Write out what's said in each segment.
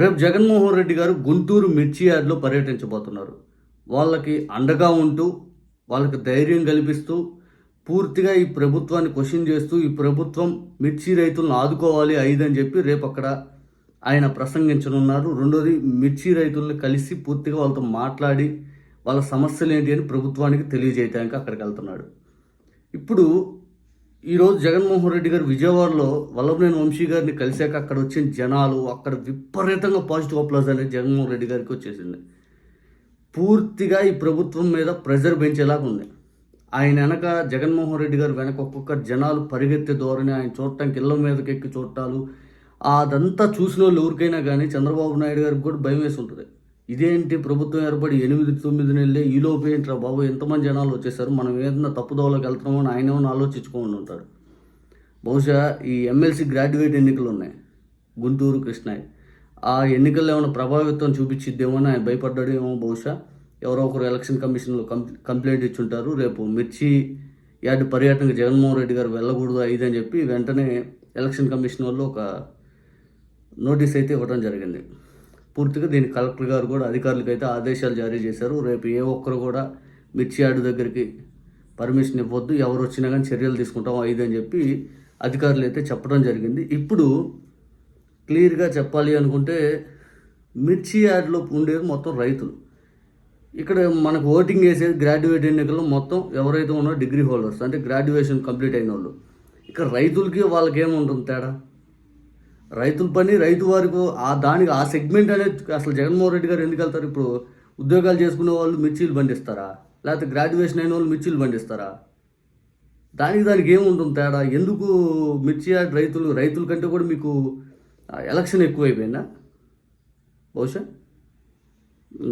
రేపు జగన్మోహన్ రెడ్డి గారు గుంటూరు మిర్చి యార్డ్లో పర్యటించబోతున్నారు. వాళ్ళకి అండగా ఉంటూ వాళ్ళకి ధైర్యం కల్పిస్తూ పూర్తిగా ఈ ప్రభుత్వాన్ని క్వశ్చన్ చేస్తూ ఈ ప్రభుత్వం మిర్చి రైతులను ఆదుకోవాలి ఐదని చెప్పి రేపు అక్కడ ఆయన ప్రసంగించనున్నారు. రెండోది మిర్చి రైతులను కలిసి పూర్తిగా వాళ్ళతో మాట్లాడి వాళ్ళ సమస్యలు ఏంటి అని ప్రభుత్వానికి తెలియజేయటానికి అక్కడికి వెళ్తున్నాడు. ఇప్పుడు ఈరోజు జగన్మోహన్ రెడ్డి గారు విజయవాడలో వల్లభనేని వంశీ గారిని కలిశాక అక్కడ వచ్చిన జనాలు అక్కడ విపరీతంగా పాజిటివ్ అప్లాజ్ అనేది జగన్మోహన్ రెడ్డి గారికి వచ్చేసింది. పూర్తిగా ఈ ప్రభుత్వం మీద ప్రెజర్ పెంచేలాగా ఉంది. ఆయన వెనక జగన్మోహన్ రెడ్డి గారు వెనక ఒక్కొక్క జనాలు పరిగెత్తే ధోరణి ఆయన చూడటానికి ఇళ్ళ మీదకి ఎక్కి చూడటాలు అదంతా చూసిన వాళ్ళు ఎవరికైనా కానీ చంద్రబాబు నాయుడు గారికి కూడా భయం వేసి ఉంటుంది. ఇదేంటి ప్రభుత్వం ఏర్పడి ఎనిమిది తొమ్మిది నెలలే ఈలోపు ఏంట్రా బాబు? ఎంతమంది జనాలు వచ్చేసారు మనం ఏదైనా తప్పుదోవలోకి వెళ్తున్నామో అని ఆయన ఏమైనా ఆలోచించుకొని ఉంటారు. బహుశా ఈ ఎమ్మెల్సీ గ్రాడ్యుయేట్ ఎన్నికలు ఉన్నాయి. గుంటూరు కృష్ణయ్య ఆ ఎన్నికల్లో ఏమైనా ప్రభావితం చూపించిద్దేమో అని ఆయన భయపడ్డాడు ఏమో బహుశా. ఎవరో ఒకరు ఎలక్షన్ కమిషన్లో కంప్ కంప్లైంట్ ఇచ్చుంటారు. రేపు మిర్చి యార్డు పర్యటనకు జగన్మోహన్ రెడ్డి గారు వెళ్ళకూడదు ఐదు అని చెప్పి వెంటనే ఎలక్షన్ కమిషన్ వాళ్ళు ఒక నోటీస్ అయితే ఇవ్వడం జరిగింది. పూర్తిగా దీని కలెక్టర్ గారు కూడా అధికారులకు అయితే ఆదేశాలు జారీ చేశారు. రేపు ఏ ఒక్కరు కూడా మిర్చి యార్డు దగ్గరికి పర్మిషన్ ఇవ్వద్దు. ఎవరు వచ్చినా కానీ చర్యలు తీసుకుంటాం ఐదు అని చెప్పి అధికారులు అయితే చెప్పడం జరిగింది. ఇప్పుడు క్లియర్గా చెప్పాలి అనుకుంటే మిర్చి యార్డ్లో ఉండేది మొత్తం రైతులు. ఇక్కడ మనకు ఓటింగ్ వేసేది గ్రాడ్యుయేట్ ఎన్నికల్లో మొత్తం ఎవరైతే ఉన్నారో డిగ్రీ హోల్డర్స్ అంటే గ్రాడ్యుయేషన్ కంప్లీట్ అయిన వాళ్ళు ఇక్కడ రైతులకి వాళ్ళకి ఏముంటుంది తేడా? రైతుల పని రైతు వారికి ఆ దానికి ఆ సెగ్మెంట్ అనేది అసలు జగన్మోహన్ రెడ్డి గారు ఎందుకు వెళ్తారు? ఇప్పుడు ఉద్యోగాలు చేసుకునే వాళ్ళు మిర్చీలు పండిస్తారా? లేకపోతే గ్రాడ్యుయేషన్ అయిన వాళ్ళు మిర్చీలు పండిస్తారా? దానికి దానికి ఏముంటుంది తేడా? ఎందుకు మిర్చి రైతులు రైతుల కంటే కూడా మీకు ఎలక్షన్ ఎక్కువైపోయిందా? బహుశా?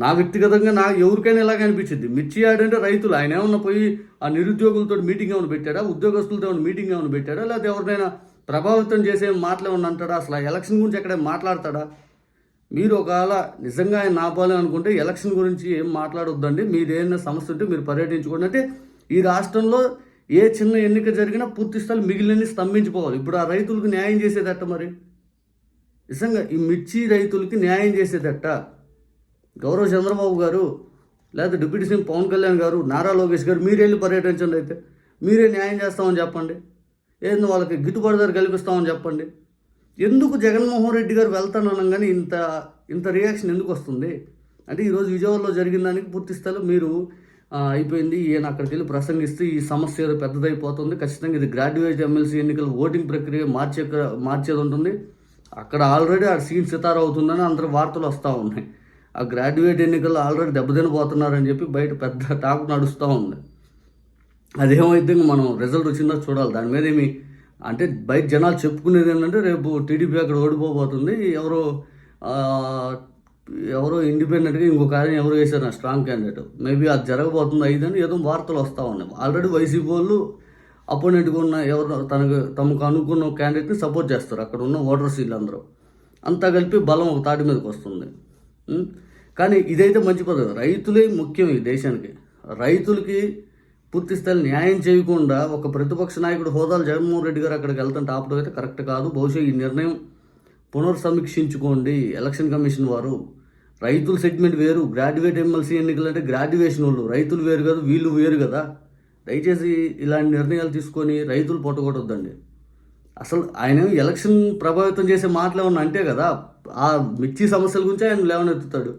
నా వ్యక్తిగతంగా నా ఎవరికైనా ఇలాగ అనిపించింది. మిర్చి ఆడంటే అంటే రైతులు. ఆయన ఏమన్నా పోయి ఆ నిరుద్యోగులతో మీటింగ్ ఏమైనా పెట్టాడా? ఉద్యోగస్తులతో ఏమైనా మీటింగ్ ఏమైనా పెట్టాడా? లేకపోతే ఎవరినైనా ప్రభావితం చేసే మాటలు ఏమన్నా అంటాడా అసలు ఆ ఎలక్షన్ గురించి ఎక్కడ మాట్లాడతాడా? మీరు ఒకవేళ నిజంగా ఆయన నాపాలి అనుకుంటే ఎలక్షన్ గురించి ఏం మాట్లాడొద్దండి. మీరు ఏదైనా సమస్య ఉంటే మీరు పర్యటించుకోండి. అంటే ఈ రాష్ట్రంలో ఏ చిన్న ఎన్నిక జరిగినా పూర్తి స్థాయి మిగిలిన స్తంభించిపోవాలి. ఇప్పుడు ఆ రైతులకు న్యాయం చేసేదట్ట మరి? నిజంగా ఈ మిర్చి రైతులకి న్యాయం చేసేదట్ట? గౌరవ చంద్రబాబు గారు లేదా డిప్యూటీ సీఎం పవన్ కళ్యాణ్ గారు నారా లోకేష్ గారు మీరెళ్ళి పర్యటించండి అయితే. మీరే న్యాయం చేస్తామని చెప్పండి. ఏంది వాళ్ళకి గిట్టుబాటు ధర కల్పిస్తామని చెప్పండి. ఎందుకు జగన్మోహన్ రెడ్డి గారు వెళ్తాననగానే ఇంత ఇంత రియాక్షన్ ఎందుకు వస్తుంది? అంటే ఈరోజు విజయవాడలో జరిగిన దానికి పూర్తి స్థాయిలో మీరు అయిపోయింది. ఈయన అక్కడికి వెళ్ళి ప్రసంగిస్తే ఈ సమస్య ఏదో పెద్దదైపోతుంది. ఖచ్చితంగా ఇది గ్రాడ్యుయేట్ ఎమ్మెల్సీ ఎన్నికల ఓటింగ్ ప్రక్రియ మార్చే మార్చేది ఉంటుంది అక్కడ ఆల్రెడీ ఆ సీన్ సితార అవుతుందని అందరు వార్తలు వస్తూ ఉన్నాయి. ఆ గ్రాడ్యుయేట్ ఎన్నికల్లో ఆల్రెడీ దెబ్బతినబోతున్నారని చెప్పి బయట పెద్ద టాక్ నడుస్తూ ఉంది. అదేమైతే మనం రిజల్ట్ వచ్చిందో చూడాలి. దాని మీద ఏమి అంటే బయట జనాలు చెప్పుకునేది ఏంటంటే రేపు టీడీపీ అక్కడ ఓడిపోబోతుంది. ఎవరో ఎవరో ఇండిపెండెంట్గా ఇంకొక ఆయన ఎవరు వేశారు నా స్ట్రాంగ్ క్యాండిడేట్ మేబీ అది జరగబోతుంది ఐదని ఏదో వార్తలు వస్తూ ఉన్నాయి. ఆల్రెడీ వైసీపీ వాళ్ళు అపోనెంట్గా ఉన్న ఎవరు తనకు తమకు అనుకున్న క్యాండిడేట్ని సపోర్ట్ చేస్తారు. అక్కడ ఉన్న ఓటర్స్ వీళ్ళందరూ. అంతా కలిపి బలం ఒక తాటి మీదకి వస్తుంది. కానీ ఇదైతే మంచి పద్ధతి. రైతులే ముఖ్యం ఈ దేశానికి. రైతులకి పూర్తి స్థాయి న్యాయం చేయకుండా ఒక ప్రతిపక్ష నాయకుడు హోదాలు జగన్మోహన్ రెడ్డి గారు అక్కడికి వెళ్తుంటే ఆపడం అయితే కరెక్ట్ కాదు. బహుశా ఈ నిర్ణయం పునర్సమీక్షించుకోండి. ఎలక్షన్ కమిషన్ వారు రైతుల సెగ్మెంట్ వేరు. గ్రాడ్యుయేట్ ఎమ్మెల్సీ ఎన్నికలు అంటే గ్రాడ్యుయేషన్ వాళ్ళు. రైతులు వేరు కదా వీళ్ళు వేరు కదా. దయచేసి ఇలాంటి నిర్ణయాలు తీసుకొని రైతులు పొట్టగొట్టొద్దండి అసలు ఆయన ఎలక్షన్ ప్రభావితం చేసే మాటలు ఏమన్నా అంటే కదా ఆ మిర్చి సమస్యల గురించి ఆయన లేవనెత్తుతాడు.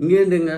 ఇంకేంటి ఇంకా?